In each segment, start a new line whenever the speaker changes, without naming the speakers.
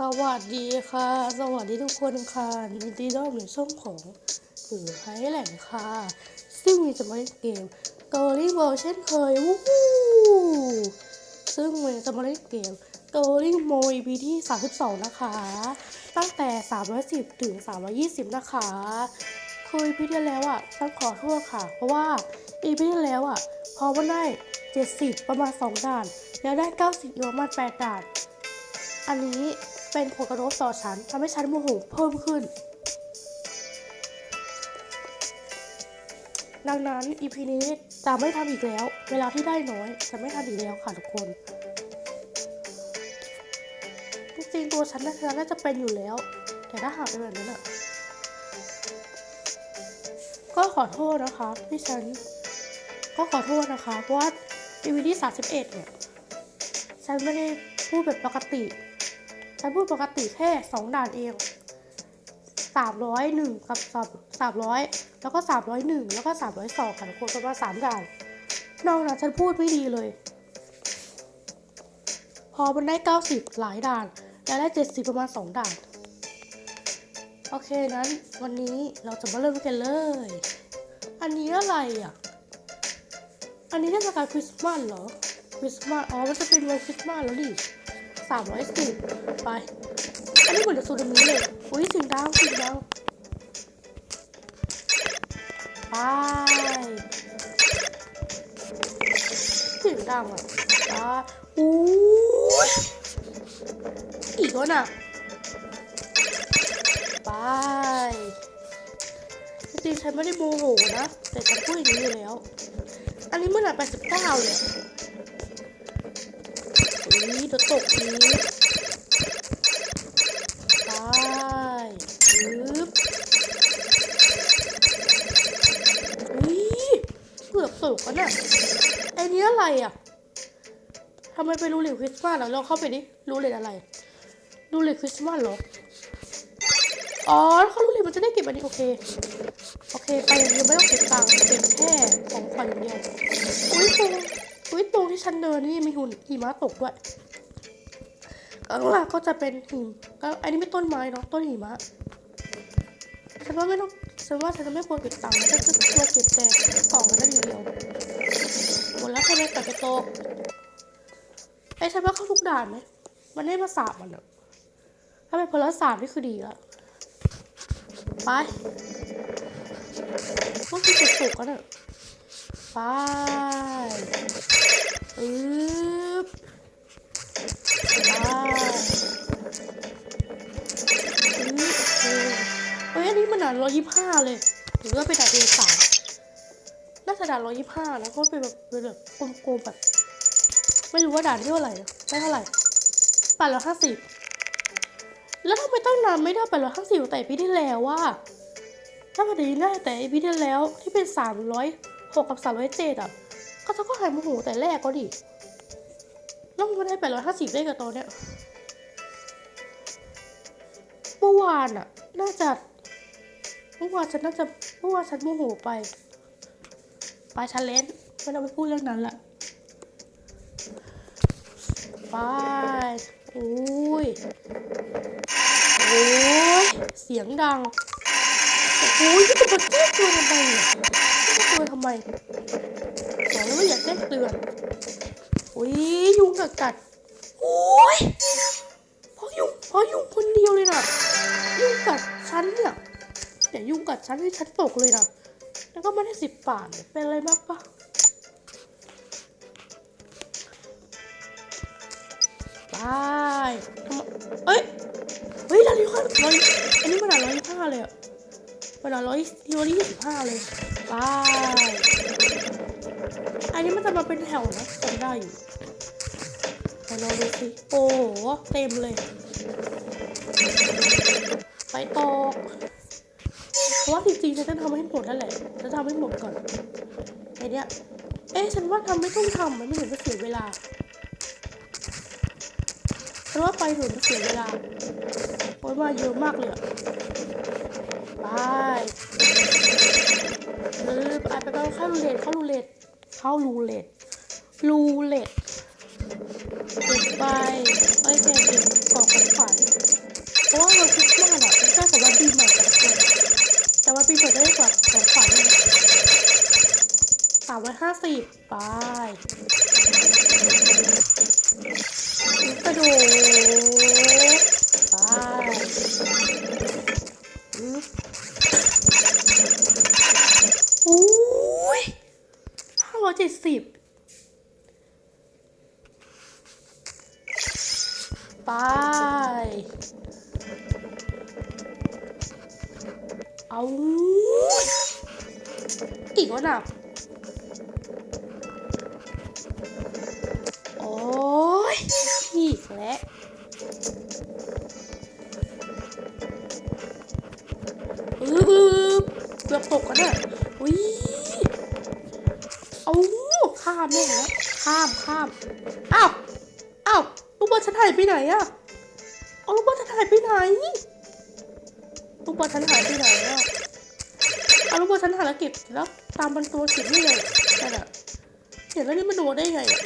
สวัสดีค่ะ สวัสดีทุกคนค่ะยินดีต้อนรับในช่องของหรือไฮแลนด์ค่ะ ซึ่งมีจะมาเล่นเกมเกาหลีเวอร์เช่นเคยวู้ซึ่งเมย์จะมาเล่นเกมเกาหลีโม EP ที่ 32 นะคะ ตั้งแต่ 310 ถึง 320 นะคะคือ EP ที่แล้วอะต้องขอโทษค่ะ เพราะว่า EP ที่แล้วอะพอมันได้ 70 ประมาณ 2 ด่าน แล้วได้ 90อีกประมาณ8ด่านอันนี้ เป็นผลกระทบต่อฉันทำให้ฉันโมโหเพิ่มขึ้น ดังนั้น EP นี้จะไม่ทำอีกแล้ว เวลาที่ได้น้อยจะไม่ทำอีกแล้วค่ะทุกคนจริงๆตัวฉันน่าจะน่าจะเป็นอยู่แล้ว แต่ถ้าหากเป็นแบบนั้นอะก็ขอโทษนะคะที่ฉัน ก็ขอโทษนะคะเพราะว่า EP ที่31เนี่ยฉันไม่ได้พูดแบบปกติ ฉันพูดปกติแค่สองด่านเองสามร้อยหนึ่งกับสามร้อยแล้วก็สามร้อยหนึ่งแล้วก็สามร้อยสองค่ะทุกคนประมาณสามด่าน นอกนั้นฉันพูดไม่ดีเลย พอมันได้เก้าสิบหลายด่าน แล้วได้เจ็ดสิบประมาณสองด่าน โอเคนั้นวันนี้เราจะมาเริ่มกันเลย อันนี้อะไรอะ อันนี้เทศกาลคริสต์มาสเหรอ คริสต์มาส อ๋อ มันจะเป็นวันคริสต์มาสแล้วดิ สามร้อยสิบไป อันนี้เหมือนจะสูตรนี้เลยอุ้ยสียงดังสียงดังไปสียงดังอะไปอู้ยอีกแล้วน่ะไปจริงๆฉันไม่ได้โมโหนะ แต่ฉันพูดอย่างนี้อยู่แล้ว อันนี้เมื่อไหร่89เลยอุ้ย เดี๋ยวตกอีกไปปึ๊บอุ้ยเกือบตกแล้วน่ะไอ้นี้อะไรอะทำไมไปรูเล็ตคริสต์มาสแล้วเราเข้าไปดิรูเล็ตอะไรรูเล็ตคริสต์มาสเหรออ๋อเขารู้เล็ตมันจะได้เก็บอันนี้โอเค โอเค ไปอย่างเดียวไม่ต้องเก็บตังค์เก็บแค่ของขวัญอย่างเดียว อุ้ยตรงอุ้ยตรงที่ฉันเดินนี่มีหุ่นหิมะตกด้วย ข้างหลังก็จะเป็นหิมก็อันนี้ไม่ต้นไม้เนาะต้นหิมะฉันว่าไม่ต้องฉันว่าฉันจะไม่ควรเก็บตังค์ฉันจะควรเก็บแต่กล่องนั้นอย่างเดียวหมดแล้วใช่ไหมแต่ไปโตะไอ้ฉันว่าเข้าทุกด่านไหมมันได้มาสามมันอะถ้าเป็นพลสามนี่คือดีละไปพวกที่สุกๆกันอะไปอึ๊บไปอึ๊บโอ เคเฮ้ยอันนี้มันด่านร้อยยี่ห้าเลย หรือว่าเป็นด่านเอสามน่าจะด่านร้อยยี่ห้านะเพราะเป็นแบบเป็นแบบกลมๆแบบ ไม่รู้ว่าด่านที่เท่าไหร่ได้เท่าไหร่แปดร้อยห้าสิบแล้วทำไมตั้งนานไม่ได้แปดร้อยห้าสิบแต่ปีที่แล้วว่าถ้าพอดีได้แต่อีพีที่แล้วที่เป็นสามร้อยหกกับสามร้อยเจ็ดอะ ก็จะก็หายโมโหแต่แรกก็ดิ แล้วมันได้แปดร้อยห้าสิบได้กับตอนเนี้ยเมื่อวานอะน่าจะเมื่อวานฉันน่าจะเมื่อวานฉันโมโหไป ไปชันเลนไม่ต้องไปพูดเรื่องนั้นละไปโอ้ยโอ้ยเสียงดังโอ้ยจะมาแจ้งเตือนทำไมเนี่ยแจ้งเตือนทำไมบอกแล้วว่าอย่าแจ้งเตือน อ้ยยุงกัดกัดโอ้ยเพราะยุงเพราะยุงคนเดียวเลยนะยุงกัดฉันเนี่ยแต่ยุงกัดฉันให้ฉันตกเลยนะแล้วก็ไม่ได้สิบบาทเนี่ยเป็นอะไรมากปะไปทำไมเอ้ยเฮ้ยดาริคอนร้อยอันนี้มันด่าร้อยยี่ห้าเลยอะเวลาร้อยร้อยยี่สิบห้าเลยไป อันนี้มันจะมาเป็นแถวนะจำได้อยู่ไปลองดูสิโอ้โหเต็มเลย ไปตกเพราะว่าจริงๆฉันจะทำให้หมดนั่นแหละจะทำให้หมดก่อนไอเนี้ยเอ๊ะฉันว่าทำไม่ต้องทำมันไม่เห็นจะเสียเวลาฉันว่าไปเถึงจะเสียเวลาเพราะว่าเยอะมากเลยอะไปเออไปไปไปเข้ารูเล็ตเข้ารูเล็ต เข้ารูเล็ตรูเล็ตถูกไปไอ้แกเก็บกองของขวัญเพราะว่าเราคิดมากอะมันใกล้กับวันปีใหม่แต่คนแต่ว่าปีใหม่ได้กว่าของขวัญสามร้อยห้าสิบไปไปดู จ็ดสิบไป เอาอีกวะน่ะ ไหนอะเอาลูกบอลฉันหายไปไหนลูกบอลฉันหายไปไหนอะเอาลูกบอลฉันหายแล้วเก็บแล้วตามมันตัวเก็บนี่ไงนั่นอะเห็นแล้วนี่มันโดนได้ไงอะ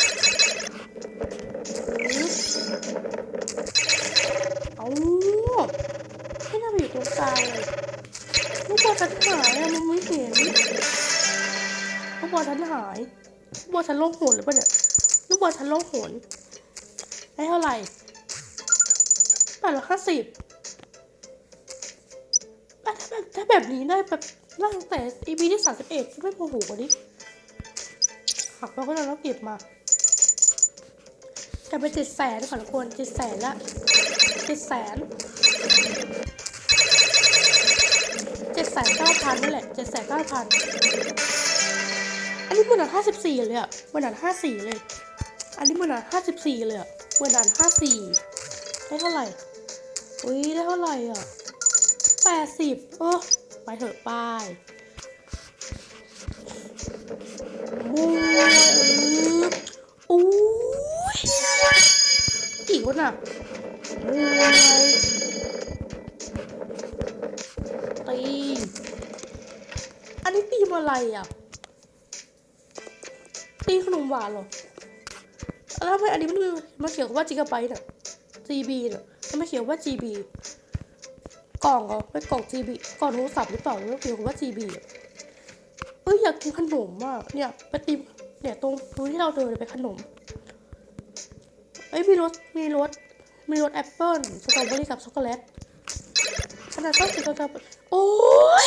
เอาให้น่าไปอยู่ตรงกลางเลยลูกบอลฉันหายอะมันไม่เห็นลูกบอลฉันหายลูกบอลฉันโล่งหนหรือเปล่าเนี่ยลูกบอลฉันโล่งหนได้เท่าไหร่ แปดร้อยห้าสิบถ้าแบบถ้าแบบนี้ได้แบบตั้งแต่ EP ที่สามสิบเอ็ดไม่โมโหกว่านี้หักมาก็เราเก็บมาจะไปเจ็ดแสนก่อนทุกคนเจ็ดแสนละเจ็ดแสนเจ็ดแสนเก้าพันนั่นแหละเจ็ดแสนเก้าพันอันนี้มันอะห้าสิบสี่เลยอะมันอะห้าสี่เลย อันนี้มันอะห้าสิบสี่เลยอะมันอะห้าสี่ได้เท่าไหร่ อุ้ยได้เท่าไหร่อะแปดสิบเออไปเถอะไปบูเอออู้ยอีกคนอะบูตีอันนี้ตีมอะไรอะ ตีขนมหวานเหรอแล้วทำไมอันนี้มันมันเขียนว่าจิกะไบต์น่ะ GB น่ะ ทำไมเขียนว่า GB กล่องเหรอเป็นกล่อง GB กล่องโทรศัพท์หรือเปล่าแล้วเขียนว่า GB เอ้ยอยากกินขนมอะเนี่ยไปติมเนี่ยตรงตรงที่เราเดินไปขนมเอ้ยมีรสมีรสมีรสแอปเปิ้ลสตรอเบอรี่กับช็อกโกแลตขนาดชอบกินก็จะโอ้ย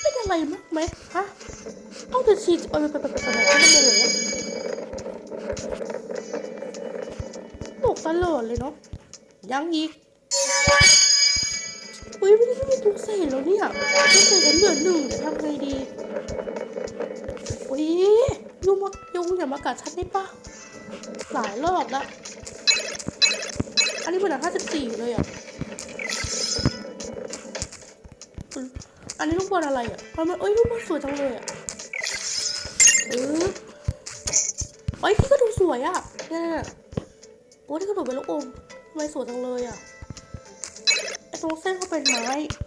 เป็นอะไรมากไหมฮะเอาแต่ชีสเออไปไปไปไปไปไม่โมโหตกตลอดเลยเนาะ ยังอีกอุ้ยไม่ได้ไม่มีตัวเศษแล้วเนี่ยตัวเศษกันเหลือหนึ่งเดี๋ยวทำไงดีอุ้ยยุงมายุงอย่ามากัดฉันได้ปะหลายรอบละอันนี้เป็นหนังห้าสิบสี่เลยอะอันนี้ลูกบอลอะไรอะทำไมเอ้ยลูกบอลสวยจังเลยอะเออเอ้ยที่กระดูสวยอะเนี่ยโอ้ที่กระดูกเป็นลูกอม ไมสวยจังเลยอะไอตรงเส้นเขาเป็นไม้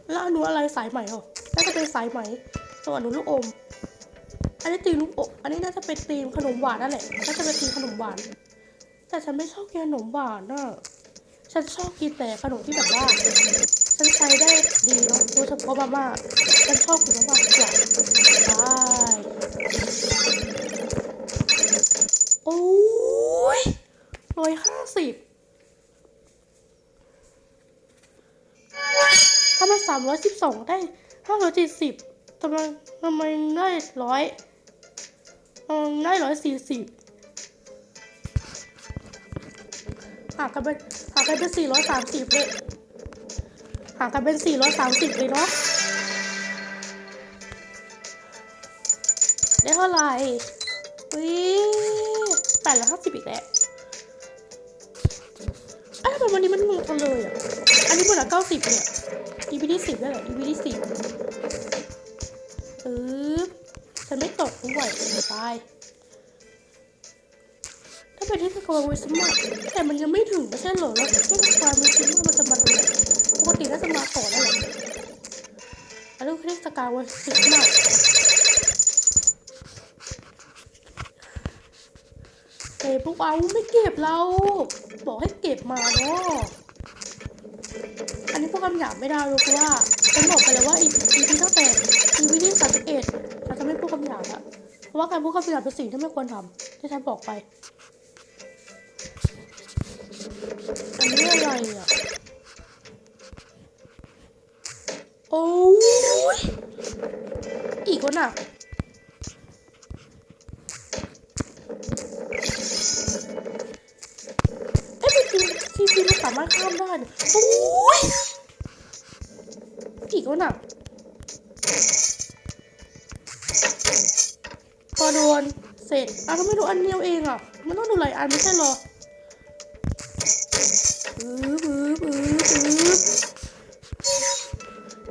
แล้วอันนู้นอะไรสายไหมเหรอน่าจะเป็นสายไหมส่วนอนนู้นลูกอม อันนี้ตีลูกอมอันนี้น่าจะเป็นตีมขนมหวานนั่นแหละน่าจะเป็นตีมขนมหวาน แต่ฉันไม่ชอบกินขนมหวานน่ะฉันชอบกินแต่ขนมที่แบบว่าฉันใช้ได้ดีเนาะโดยเฉพาะมาม่าฉันชอบกินมาม่ากอย่างไปโอ้ยร้อยห้าสิบ สามร้อยสิบสองได้ห้าร้อยเจ็ดสิบทำไมทำไมได้ร้อยเออได้ร้อยสี่สิบหากกันเป็นหากกันเป็นสี่ร้อยสามสิบเลยหากกันเป็นสี่ร้อยสามสิบเลยเนาะได้เท่าไหร่วิแปดร้อยห้าสิบอีกแล้วไอ้ยทำไมวันนี้มันงงจังเลยอะ อันนี้หมดละเก้าสิบเนี่ย EP ที่สิบได้แหละ EP ที่สิบปึ๊บฉันไม่ตกด้วยไปถ้าเป็นที่สกอร์วิสมาแต่มันยังไม่ถึงไม่ใช่เหรอแล้วที่สกอร์วิสมามันจะมาตรงไหนปกติน่าจะมาต่อได้แหละอันนี้คือเทศกาลวิสมาเก็บพวกเอาไม่เก็บเรา บอกให้เก็บมาเนาะ อันนี้พวกคำหยาบไม่ได้เลยเพราะว่าฉันบอกไปแล้วว่า EP ตั้งแต่ EP ที่สามสิบเอ็ดเราจะไม่พูดคำหยาบละเพราะว่าการพูดคำหยาบเป็นสิ่งที่ไม่ควรทำที่ฉันบอกไป อันนี้อะไรอะ โอ้ยอีกคนอะเอ๊ะจริงจริงจริมันสามารถข้ามได้โอ้ย อีกคนอะพอโดนเสร็จอะทำไมดูอันเดียวเองอะ มันต้องดูหลายอันไม่ใช่หรอปึ๊บปึ๊บปึ๊บปึ๊บ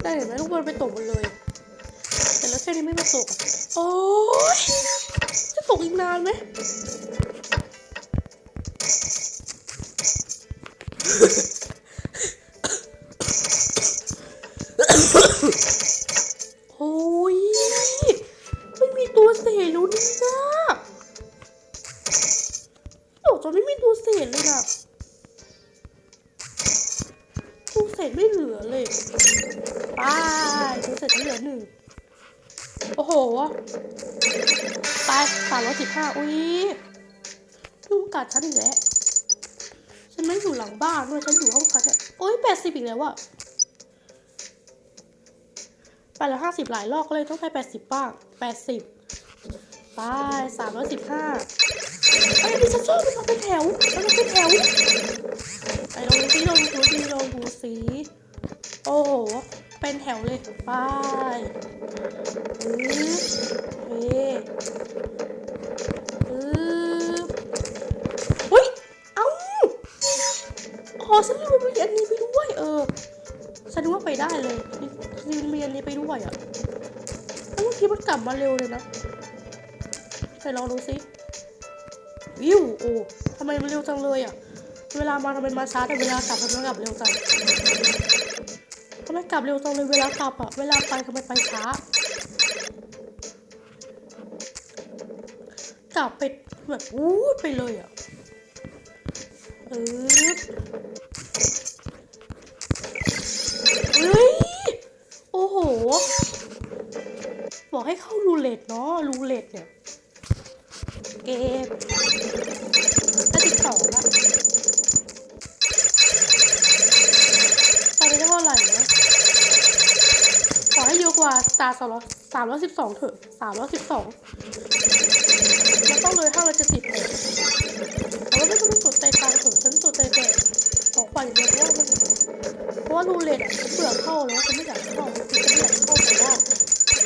ได้เห็นไหมลูกบอลไปตกหมดเลย แต่แล้วแค่นี้ไม่มาตกอะโอ้ยจะตกอีกนานไหม บ้านด้วยฉันอยู่ห้องพักเนี่ยโอ้ยแปดสิบอีกแล้วอะไปแล้วห้าสิบหลายรอบก็เลยต้องไปแปดสิบบ้างแปดสิบไปสามร้อยสิบห้าไอ้ยดิฉันชอบมันเป็นแถวมันเป็นแถวไอ้ลองดูซิลองดูซิลองดูซิโอ้โหเป็นแถวเลยไปเฮ้ปึ๊ อฉันลืมไปอันนี้ไปด้วยเออฉันนึกว่าไปได้เลยยืนเรียนนี้ไปด้วยอะเมื่อกี้มันกลับมาเร็วเลยนะไปลองดูสิวิวโอ้ทำไมมันเร็วจังเลยอะ เวลามาทำไมมาช้าแต่เวลากลับทำไมกลับเร็วจังทำไมกลับเร็วจังเลยเวลากลับอะเวลาไปทำไมไปช้ากลับไปแบบวูดไปเลยอะ เออเฮ้ย โอ้โห บอกให้เข้ารูเล็ตเนาะรูเล็ตเนี่ย เกมได้ติดต่อละตอนนี้ได้เท่าไหร่นะขอให้เยอะกว่าตาสามร้อยสามร้อยสิบสองเถอะสามร้อยสิบสองแล้วต้องเลยห้าร้อยเจ็ดสิบเลย ของขวัญอยเดียเพราะว่ามันเพราะว่ารูเล็ตอะเบื่อเข้าแล้วฉันไม่อยากเข้าคือไม่อยากเข้าแต่ว่า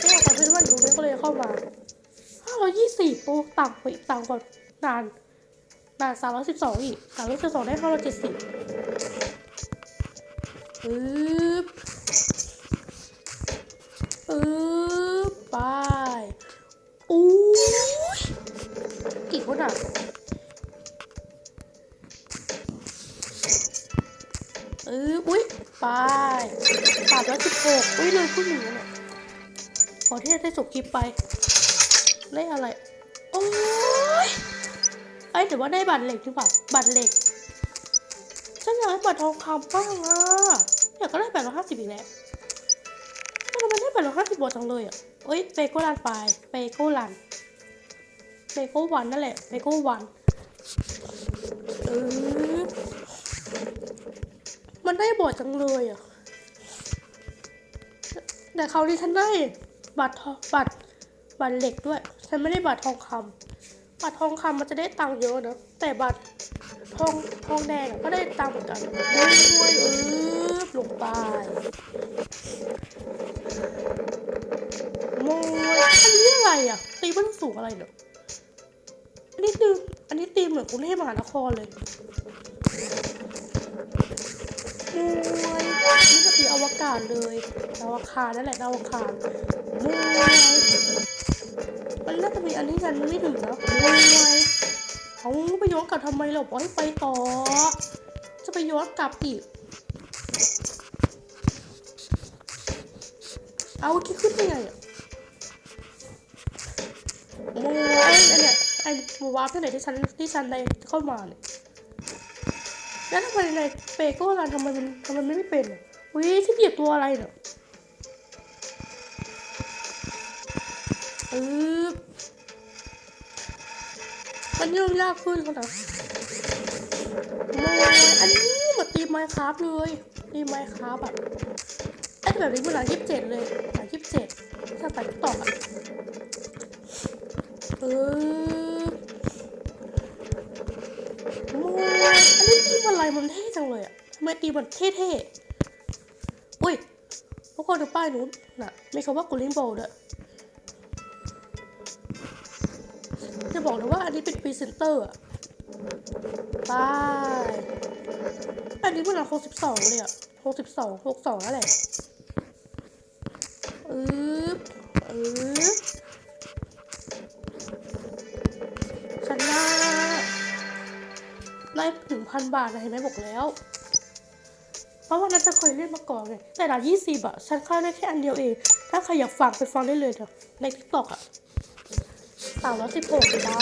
แม่ความเป็นว่าอยู่ตรงนี้ก็เลยเข้ามาห้าร้อยยี่สิบปูต่ำไปอีกต่ำกว่านานนานสามร้อยสิบสองอีกสามร้อยสิบสองได้ห้าร้อยเจ็ดสิบปึ๊บปึ๊บไป ไปสามร้อยสิบหกอุ้ยเลยผู้หญิงเนี่ยขอที่จะได้จบคลิปไป ได้อะไร โอ้ยไอ้ยแต่ว่าได้บัตรเหล็กดีกว่า บัตรเหล็ก ฉันอยากได้บัตรทองคำบ้างอะอยากก็ได้แปดร้อยห้าสิบอีกแล้วทำไมได้แปดร้อยห้าสิบบาทจังเลยอะเอ้ยเปโก้รันไปเปโก้รันเปโก้วันนั่นแหละเปโก้วันเออ มันได้บทจังเลยอะ แต่คราวนี้ฉันได้บัตรทองบัตรบัตรเหล็กด้วย ฉันไม่ได้บัตรทองคำบัตรทองคำมันจะได้ตังค์เยอะนะ แต่บัตรทองทองแดงก็ได้ตังค์เหมือนกันด้วยเออลงไปโมยอันนี้อะไรอะ ตีมันสูงอะไรเนาะอันนี้ตีอันนี้ตีเหมือนกรุงเทพมหานครเลย วยนี่ก็คืออวกาศเลยดาวอังคารนั่นแหละดาวอังคารมวยมันน่าจะมีอันนี้กันไม่ถึงนะมวยเขาไปย้อนกลับทำไมเราบอกให้ไปต่อ จะไปย้อนกลับอีกเอาคิดขึ้นได้ไงอะมวยอันเนี้ยไอ้วาร์ปที่ไหนที่ฉันที่ฉันได้เข้ามาเนี่ย แล้วทำไมในเปโก้รันทำไมมันทำไมมันไม่เป็นอะอุ้ยที่เหยียบตัวอะไรเนาะปึ๊บมันยิ่งยากขึ้นแล้วนะโมยอันนี้มาตีไมค์ครับเลยตีไมค์ครับอะไอ้แบบนี้มันหลังยี่สิบเจ็ดเลย อะทำไมตีมันเท่ๆอุ้ยทุกคนดูป้ายนู้นน่ะมีคำว่ากูลิงโบลด้วยจะบอกเลยว่าอันนี้เป็นพรีเซนเตอร์อะไปอันนี้มันหกสิบสองเลยอะหกสิบสองหกสองนั่นแหละอืบอืบชนะได้ถึงพันบาทนะเห็นไหมบอกแล้ว เพราะว่านั้นจะเคยเล่นมาก่อนไงแต่ด่านยี่สิบอะฉันเข้าได้แค่อันเดียวเอง ถ้าใครอยากฟังไปฟังได้เลยเนะในทิกตอกอะสามร้อยสิบหกได้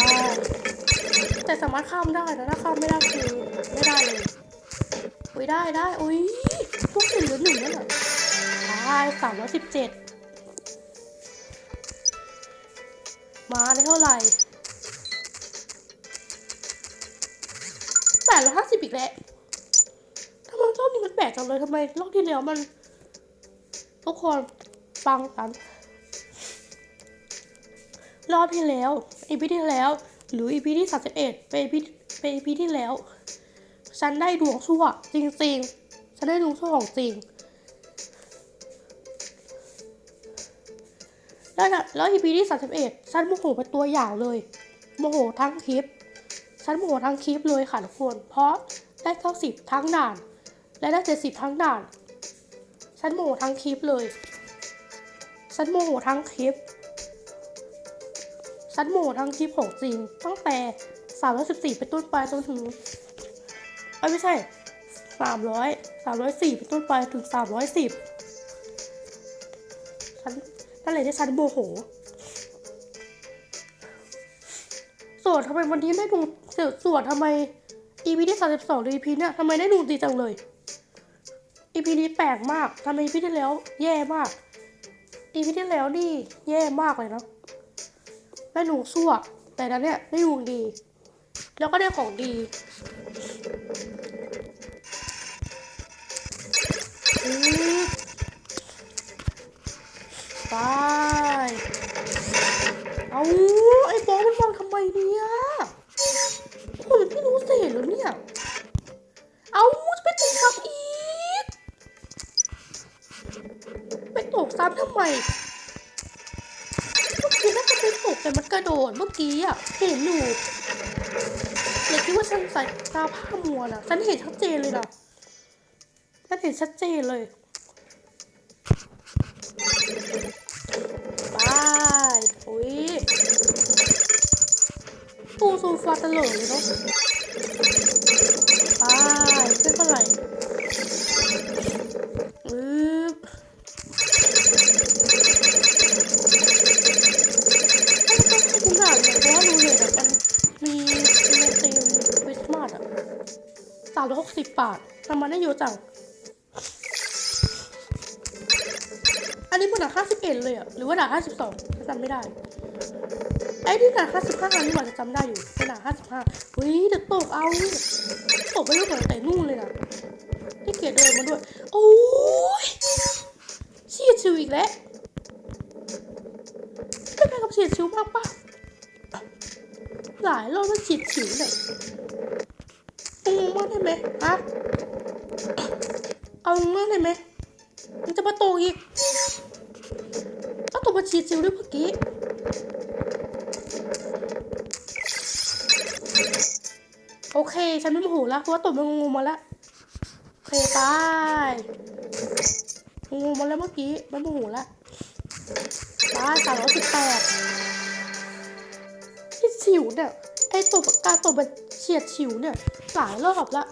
แต่สามารถข้ามได้นะถ้าข้ามไม่ได้คือไม่ได้เลยอุ้ยได้ได้อุ้ยพวกสี่เหลือหนึ่งนั่นเหรอได้สามร้อยสิบเจ็ดมาได้เท่าไหร่แปดร้อยห้าสิบอีกแล้วทำไมรอบนี้มันแปลกจังเลยทำไมรอบที่แล้วมัน ทุกคนฟังกันรอบที่แล้วอีพีที่แล้ว หรืออีพีที่สามสิบเอ็ดเป็นอีพีเป็นอีพีที่แล้ว ฉันได้ดวงชั่ว จริงๆ ฉันได้ดวงชั่วของจริง แล้วนะแล้วอีพีที่สามสิบเอ็ดฉันโมโหเป็นตัวอย่างเลย โมโหทั้งคลิป ฉันโมโหทั้งคลิปเลยค่ะทุกคน เพราะได้เก้าสิบทั้งด่าน และได้เจ็ดสิบทั้งด่าน ฉันโมโหทั้งคลิปเลย ฉันโมโหทั้งคลิป ฉันโหมดทั้งคลิปของจริง ตั้งแต่314เป็นต้นไปจนถึงไม่ใช่300 304เป็นต้นไปถึง310ฉันนั่นเลยที่ฉันโมโหส่วนทำไมวันนี้ได้ดูส่วนทำไม EP ที่32หรือ EP เนี่ยทำไมได้ดูดีจังเลย EP นี้แปลกมากทำไม EP ที่แล้วแย่มาก EP ที่แล้วนี่แย่มากเลยนะได้หนูซั่วแต่นั้นเนี่ยได้ดวงดี แล้วก็ได้ของดีไปเอาไอ้บอสมันวางทำไมเนี่ย นเมื่อกี้อะเห็นอยู่อย่าคิดว่าฉันใส่ตาผ้ามัวนะฉันเห็นชัดเจนเลยนะฉันเห็นชัดเจนเลยไปโอ้ยตู้โซฟาตลอเลยเนาะไปเป็นเท่าไหร่าททำมาได้เยอะจัง อันนี้มันหนาห้าสิบเอ็ดเลยอะหรือว่าหนาห้าสิบสองจำไม่ได้ ไอ้ที่หนาห้าสิบห้าอันนี้หวานจะจำได้อยู่เป็นหนาห้าสิบห้าเฮ้ยเดี๋ยวตกเอาตกไปรู้เหมือนแต่นู่นเลยนะที่เกียรเดินมาด้วย โอ้ยเชียชิวอีกแล้วเป็นกับเฉียดชิวมากปะหลายรอบแล้วเฉียดฉิวเนี่ย เอางงมาได้ไหมฮะเอางงมาได้ไหมมันจะมาโตอีกก็ตกมาฉีดชิวด้วยเมื่อกี้โอเค ฉันไม่โมโหแล้วเพราะว่าตกมันงงมาแล้วโอเคตายงงมาแล้วเมื่อกี้มันโมโหแล้วบ้าสามร้อยสิบแปดที่ฉิวเนี่ยไอ้ตัวการตัวมันเฉียดฉิวเนี่ย หลายรอบละ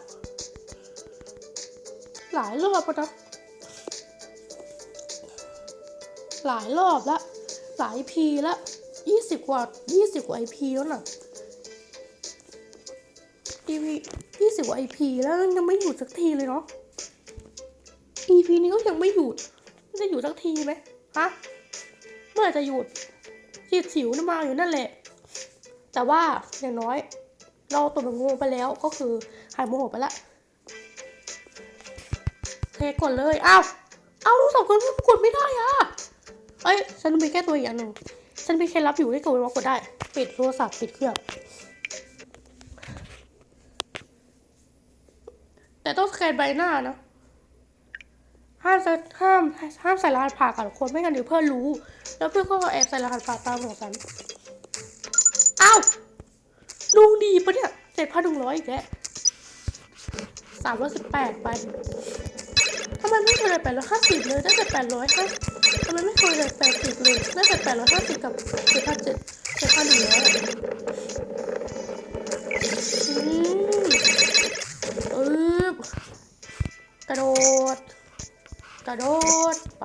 หลายรอบแล้วนะหลายรอบละ หลายพีละยี่สิบกว่ายี่สิบกว่าไอพีแล้วน่ะอีพียี่สิบกว่าไอพีแล้วยังไม่หยุดสักทีเลยเนาะอีพีนี้ก็ยังไม่หยุดจะหยุดสักทีไหมฮะเมื่อไหร่จะหยุดฉีดสิวนมาอยู่นั่นแหละ แต่ว่าอย่างน้อย เราตัวมันโง่ไปแล้วก็คือหายโมโหไปละเทกดเลยอ้าวอ้าวรู้สองคนกดไม่ได้อะเอ้ยฉันมีแค่ตัวอีกอันหนึ่งฉันมีเคล็ดลับอยู่ให้กดว่ากดได้ ปิดโทรศัพท์ปิดเครื่องแต่ต้องสแกนใบหน้านะห้ามใส่ห้ามห้ามใส่รหัสผ่านกับคนไม่งั้นเดี๋ยวเพื่อนรู้ แล้วเพื่อนก็แอบใส่รหัสผ่านตามของฉันอ้าว ลุงดีปะเนี่ยเจ็ดพันหนึ่งร้อยอีกแล้วสามร้อยสิบแปดไปทำไมไม่เคยเลยแปดร้อยห้าสิบเลยได้แต่แปดร้อยห้าทำไมไม่เคยเลยแปดสิบเลยได้แต่แปดร้อยห้าสิบกับเจ็ดพันเจ็ดเจ็ดพันหนึ่งร้อยอืมกระโดด กระโดด ไป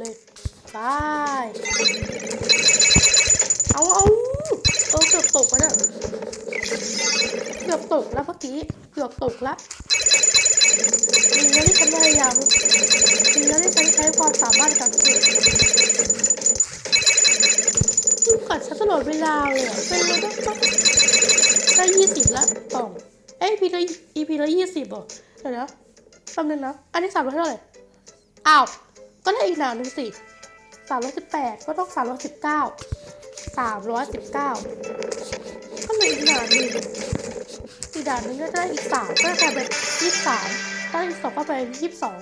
เลยไปเอาเอาเออเกือบตกแล้วเนี่ยเกือบตกแล้วเมื่อกี้เกือบตกแล้วดีนะที่ฉันพยายามดีนะที่ฉันใช้ความสามารถการฝึกยุ่งกัดฉันตลอดเวลาเลยเป็นเลยต้องต้องได้ยี่สิบละต่องเอ้ยพีละอีพีละยี่สิบเหรอเดี๋ยวนะแป๊บนึงนะอันนี้สามร้อยเท่าไหร่อ้าว ก็ได้อีกหนาหนึ่งสิสามร้อยสิบแปดก็ต้องสามร้อยสิบเก้าสามร้อยสิบเก้าก็เหลยอีกหนาหนึ่งอีกด่านหนึ่งก็ได้อีกสามก็กลายเป็นยี่สิบสามได้อีกสองก็เป็นยี่สิบสอง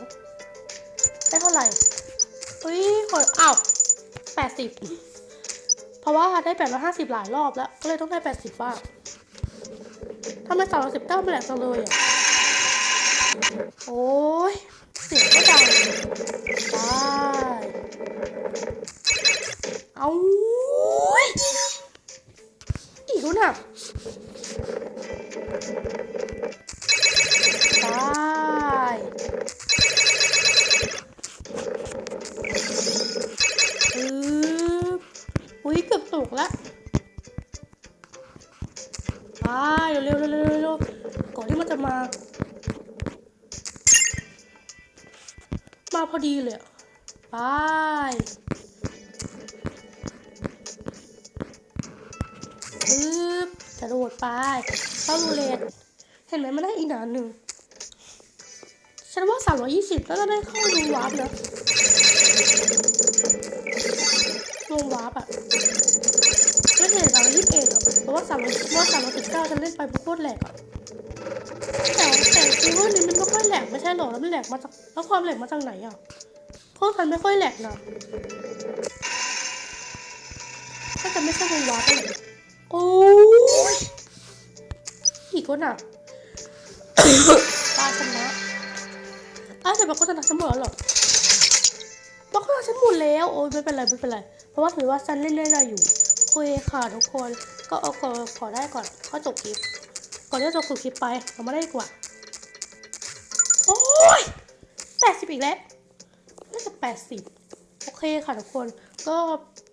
ได้เท่าไหร่เฮ้ยคนอ้าวแปดสิบเพราะว่าได้แปดร้อยห้าสิบหลายรอบแล้ว ก็เลยต้องได้แปดสิบบ้างทำไมสามร้อยสิบเก้าไม่แหลกจังเลยอะ โอ้ย เสียงก็ดัง เอายอีกแล้วน่ะไปปึ๊บอุ้ยเกือบตกแล้วไปเร็วๆเร็วๆเร็วๆก่อนที่มันจะมา มาพอดีเลยอะ ไปปึ๊บกระโดดไปเข้ารูเลตเห็นไหมมันได้อีกหนาหนึ่งฉันว่า 320 แล้วจะได้เข้ารูวาร์ปนะรูวาร์ปอะไม่เห็นสามร้อยยี่สิบเอ็ดหรอเพราะว่าสามร้อยว่าสามร้อยสิบเก้าฉันเล่นไปโคตรแหลกอะแต่แต่ซีรีส์นี้มันไม่ค่อยแหลกไม่ใช่หรอแล้วมันแหลกมาจากแล้วความแหลกมาจากไหนอะ พวกฉันไม่ค่อยแหลกนะถ้าจะไม่ใช่วงวาร์ปอะไรโอ้ยอีกคนอะตาชนะอ้าวแต่บอกก็ชนะฉันหมดแล้วหรอบอกว่าฉันหมดแล้ว โอ้ยไม่เป็นไรไม่เป็นไร เพราะว่าถือว่าฉันเล่นได้อยู่โอเคค่ะทุกคนก็เอาขอขอได้ก่อนก็จบคลิป ก่อนที่จะจบคลิปไปเราไมาได้ดีกว่า โอ้ยแปดสิบอีกแล้ว น่าจะแปดสิบโอเคค่ะทุกคน ก็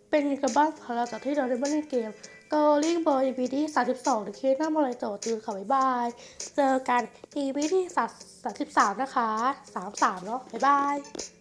เป็นกันบ้างคะหลังจากที่เราได้มาเล่นเกมก็ลิงก์เบอร์ EP ที่ 32ในเคสหน้ามาเลยต่อจือค่ะบ๊ายบาย เจอกันอีพีที่ 33 นะคะ 33 เนาะบ๊ายบาย